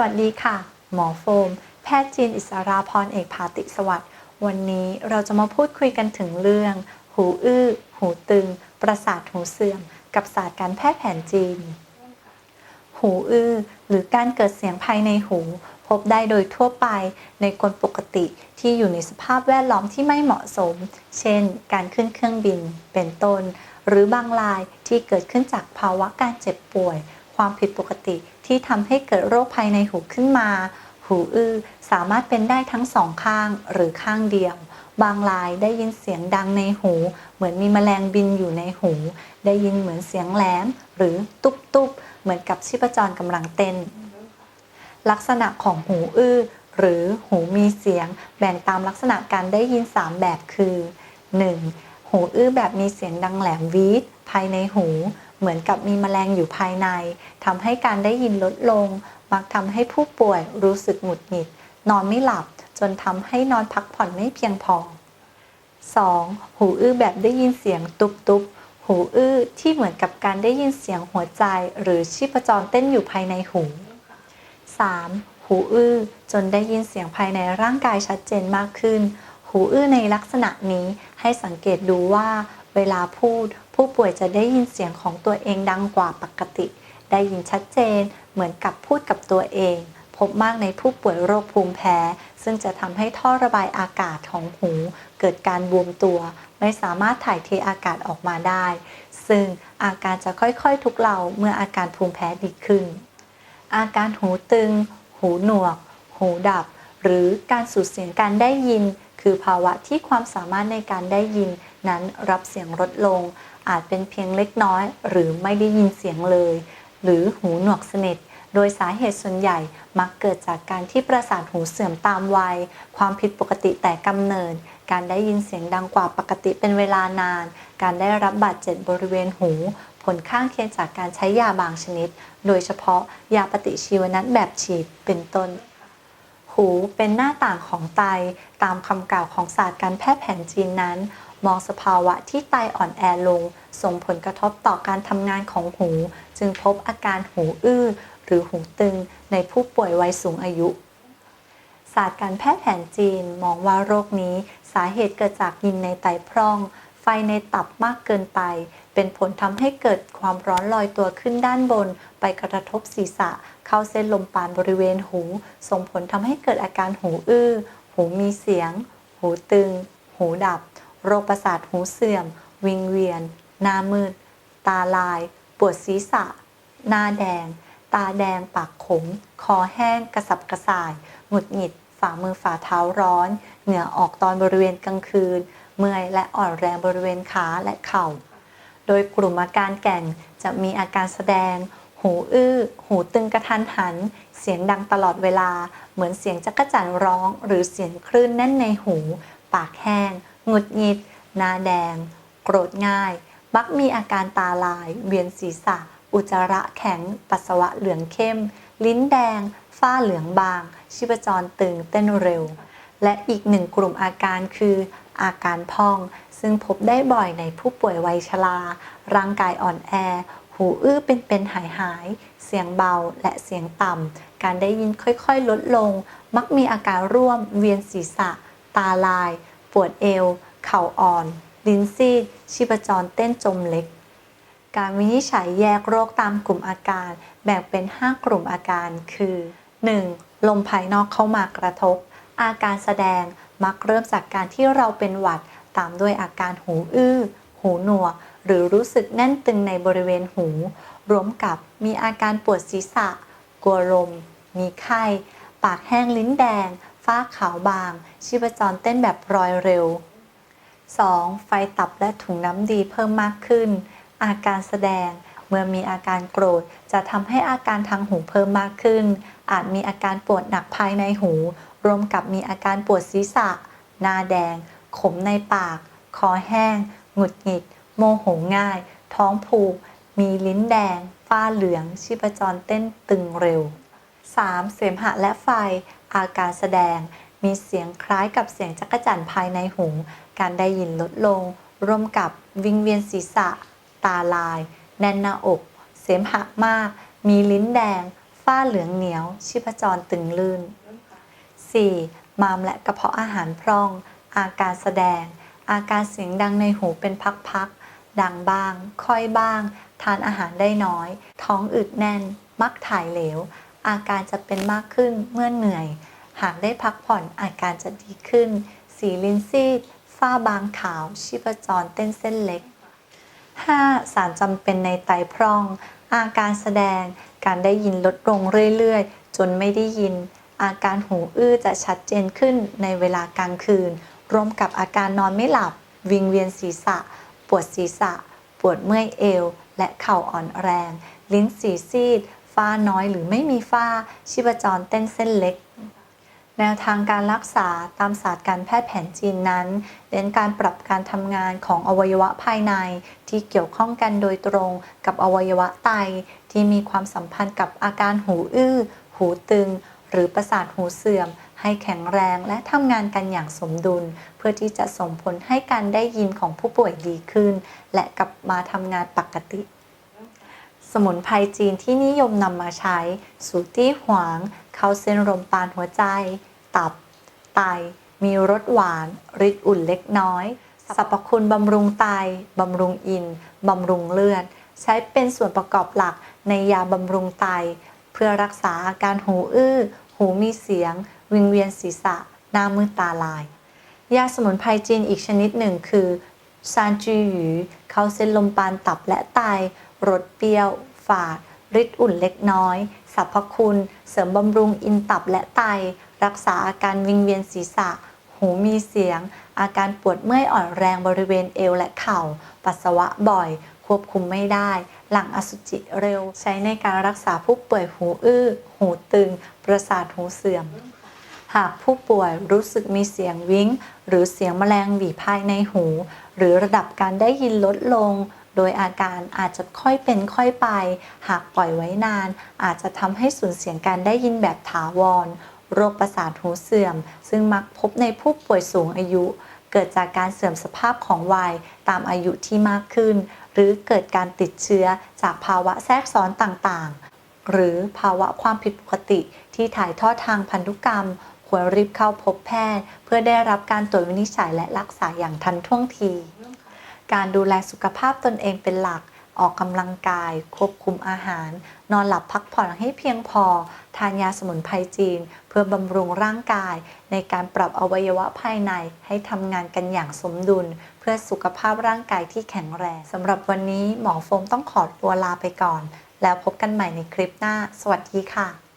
วัสดีค่ะ หมอโฟม แพทย์จีนอิสราพรเอกภาติสวัสดิ์วันนี้เราจะมาพูดคุยกันถึงเรื่อง หูอื้อ หูตึง ประสาทหูเสื่อม กับศาสตร์การแพทย์แผนจีน หูอื้อ หรือการเกิดเสียงภายในหู พบได้โดยทั่วไปในคนปกติที่อยู่ในสภาพแวดล้อมที่ไม่เหมาะสม เช่น การขึ้นเครื่องบิน เป็นต้น หรือบางรายที่เกิดขึ้นจากภาวะการเจ็บป่วย ความผิดปกติ ที่ทำให้เกิดโรคภายในหูขึ้นมา หูอื้อสามารถเป็นได้ทั้งสองข้างหรือข้างเดียว บางรายได้ยินเสียงดังในหู เหมือนมีแมลงบินอยู่ในหู ได้ยินเหมือนเสียงแหลมหรือตุบตุบเหมือนกับชีพจรกำลังเต้น ลักษณะของหูอื้อหรือหูมีเสียงแบ่งตามลักษณะการได้ยิน 3 แบบคือ 1. หูอื้อแบบมีเสียงดังแหลมวีดภายในหู เหมือนกับมีแมลงอยู่ภายในทำให้การได้ยินลดลง มักทำให้ผู้ป่วยรู้สึกหงุดหงิด นอนไม่หลับ จนทำให้นอนพักผ่อนไม่เพียงพอ 2. หูอื้อแบบได้ยินเสียงตุบตุบๆหูอื้อที่เหมือนกับการได้ยินเสียงหัวใจ หรือชีพจรเต้นอยู่ภายในหู 3. หูอื้อจนได้ยินเสียงภายในร่างกายชัดเจนมากขึ้น หูอื้อในลักษณะนี้ให้สังเกตดูว่า เวลาพูด ผู้ป่วยจะได้ยินเสียงของตัวเองดังกว่าปกติ ได้ยินชัดเจนเหมือนกับพูดกับตัวเอง พบมากในผู้ป่วยโรคภูมิแพ้ ซึ่งจะทำให้ท่อระบายอากาศของหู เกิดการบวมตัว ไม่สามารถถ่ายเทอากาศออกมาได้ ซึ่งอาการจะค่อยๆ ทุเลาเมื่ออาการภูมิแพ้ดีขึ้น อาการหูตึง หูหนวก หูดับ หรือการสูญเสียงการได้ยิน คือภาวะที่ความสามารถในการได้ยิน นั้นรับเสียงลดลง อาจเป็นเพียงเล็กน้อย หรือไม่ได้ยินเสียงเลย หรือหูหนวกสนิทโดยสาเหตุส่วนใหญ่มักเกิดจากการที่ประสาทหูเสื่อมตามวัย ความผิดปกติแต่กำเนิด การได้ยินเสียงดังกว่าปกติเป็นเวลานาน การได้รับบาดเจ็บบริเวณหู ผลข้างเคียงจากการใช้ยาบางชนิด โดยเฉพาะยาปฏิชีวนะแบบฉีดเป็นต้น หูเป็นหน้าต่างของไต ตามคำกล่าวของศาสตร์การแพทย์แผนจีนนั้น มองสภาวะที่ไตอ่อนแอลง ส่งผลกระทบต่อการทำงานของหู จึงพบอาการหูอื้อ หรือหูตึงในผู้ป่วยวัยสูงอายุ ศาสตร์การแพทย์แผนจีนมองว่าโรคนี้สาเหตุเกิดจากยินในไตพร่อง ไฟในตับมากเกินไป เป็นผลทำให้เกิดความร้อนลอยตัวขึ้นด้านบน ไปกระทบศีรษะ เข้าเส้นลมปานบริเวณหู ส่งผลทำให้เกิดอาการหูอื้อ หูมีเสียง หูตึง หูดับ โรคประสาทหูเสื่อม วิงเวียน หน้ามืด ตาลาย ปวดศีรษะ หน้าแดง ตาแดง ปากขม คอแห้ง กระสับกระส่าย หงุดหงิด ฝ่ามือฝ่าเท้าร้อน เหงื่อออกตอนบริเวณกลางคืน เมื่อยและอ่อนแรงบริเวณขาและเข่า โดยกลุ่มอาการแก่งจะมีอาการแสดง หูอื้อ หูตึงกระทันหัน เสียงดังตลอดเวลา เหมือนเสียงจักรจั่นร้อง หรือเสียงคลื่นแน่นในหู ปากแห้ง งุดหงิด หน้าแดง โกรธง่าย มักมีอาการตาลาย เวียนศีรษะ อุจจาระแข็ง ปัสสาวะเหลืองเข้ม ลิ้นแดง ฝ้าเหลืองบาง ชีพจรตึงเต้นเร็ว และอีกหนึ่งกลุ่มอาการคือ อาการพอง ซึ่งพบได้บ่อยในผู้ป่วยวัยชรา ร่างกายอ่อนแอ หูอื้อเป็นๆหายหายๆเสียงเบาและเสียงต่ำ การได้ยินค่อยๆ ลดลง มักมีอาการร่วมเวียนศีรษะ ตาลาย ปวดเอว เข่าอ่อน ลิ้นซีด ชีพจรเต้นจมเล็ก การวินิจฉัยแยกโรคตามกลุ่มอาการ แบ่งเป็น 5 กลุ่มอาการคือ 1. ลมภายนอกเข้ามากระทบ อาการแสดงมักเริ่มจากการที่เราเป็นหวัด ตามด้วยอาการหูอื้อ หูหนวก หรือรู้สึกแน่นตึงในบริเวณหู รวมกับมีอาการปวดศีรษะ กลัวลม มีไข้ ปากแห้งลิ้นแดง ฝ้าขาวบาง ชีพจรเต้นแบบรอยเร็ว 2. ไฟตับและถุงน้ำดีเพิ่มมากขึ้น อาการแสดงเมื่อมีอาการโกรธจะทำให้อาการทางหูเพิ่มมากขึ้น อาจมีอาการปวดหนักภายในหู รวมกับมีอาการปวดศีรษะ หน้าแดง ขมในปาก คอแห้ง หงุดหงิด โมโหง่าย ท้องผูก มีลิ้นแดง ฝ้าเหลือง ชีพจรเต้นตึงเร็ว 3. เสมหะและไฟ อาการแสดง มีเสียงคล้ายกับเสียงจักรจั่นภายในหู การได้ยินลดลง ร่วมกับวิงเวียนศีรษะ ตาลาย แน่นหน้าอก เสมหะมาก มีลิ้นแดง ฝ้าเหลืองเหนียว ชีพจรตึงลื่น 4. มามและกระเพาะอาหารพร่อง อาการแสดง อาการเสียงดังในหูเป็นพักๆ ดังบ้าง ค่อยบ้าง ทานอาหารได้น้อย ท้องอึดแน่น มักถ่ายเหลว อาการจะเป็นมากขึ้นเมื่อเหนื่อย หากได้พักผ่อนอาการจะดีขึ้น สีลิ้นซีด ฝ้าบางขาว ชีพจรเต้นเส้นเล็ก 5. สารจำเป็นในไตพร่อง อาการแสดง การได้ยินลดลงเรื่อยๆ จนไม่ได้ยิน อาการหูอื้อจะชัดเจนขึ้นในเวลากลางคืนร่วมกับอาการนอนไม่หลับ วิงเวียนศีรษะ ปวดศีรษะ ปวดเมื่อยเอว และเข่าอ่อนแรง ลิ้นสีซีด ฝ้าน้อยหรือไม่มีฝ้าชีพจรเต้นเส้นเล็ก แนวทางการรักษาตามศาสตร์การแพทย์แผนจีนนั้นเน้นการปรับการทำงานของอวัยวะภายใน ที่เกี่ยวข้องกันโดยตรงกับอวัยวะไต ที่มีความสัมพันธ์กับอาการหูอื้อ หูตึง หรือประสาทหูเสื่อมให้แข็งแรงและทำงานกันอย่างสมดุล เพื่อที่จะส่งผลให้การได้ยินของผู้ป่วยดีขึ้น และกลับมาทำงานปกติ สมุนไพรจีนที่นิยมนำมาใช้ สูตี้หวาง เข้าเส้นลมปานหัวใจ ตับ ไต มีรสหวานฤทธิ์อุ่นเล็กน้อย สรรพคุณบำรุงไต บำรุงอิน บำรุงเลือด ใช้เป็นส่วนประกอบหลักในยาบำรุงไต เพื่อรักษาอาการหูอื้อ หูมีเสียง วิงเวียนศีรษะ หน้ามืดตาลาย ยาสมุนไพรจีนอีกชนิดหนึ่งคือซานจูหยูเข้าเส้นลมปานตับและไต รสเปรี้ยว ฝาดฤทธิ์อุ่นเล็กน้อยสรรพคุณ เสริมบำรุงอินตับและไต รักษาอาการวิงเวียนศีรษะ หูมีเสียง อาการปวดเมื่อยอ่อนแรงบริเวณเอวและเข่า ปัสสาวะบ่อย ควบคุมไม่ได้ หลังอสุจิเร็ว ใช้ในการรักษาผู้ป่วยหูอื้อ หูตึง ประสาทหูเสื่อม หากผู้ป่วยรู้สึกมีเสียงวิ้ง หรือเสียงแมลงบีภายในหู หรือระดับการได้ยินลดลง โดยอาการอาจจะค่อยเป็นค่อยไป หากปล่อยไว้นาน อาจจะทำให้สูญเสียการได้ยินแบบถาวร โรคประสาทหูเสื่อม ซึ่งมักพบในผู้ป่วยสูงอายุ เกิดจากการเสื่อมสภาพของวัยตามอายุที่มากขึ้น หรือเกิดการติดเชื้อจากภาวะแทรกซ้อนต่างๆ หรือภาวะความผิดปกติที่ถ่ายทอดทางพันธุกรรมควรรีบเข้าพบแพทย์ เพื่อได้รับการตรวจวินิจฉัยและรักษาอย่างทันท่วงที การดูแลสุขภาพตนเองเป็นหลัก ออกกำลังกาย ควบคุมอาหาร นอนหลับพักผ่อนให้เพียงพอ ทานยาสมุนไพรจีน เพื่อบำรุงร่างกาย ในการปรับอวัยวะภายในให้ทำงานกันอย่างสมดุล เพื่อสุขภาพร่างกายที่แข็งแรงสำหรับวันนี้หมอโฟมต้องขอตัวลาไปก่อน แล้วพบกันใหม่ในคลิปหน้า สวัสดีค่ะ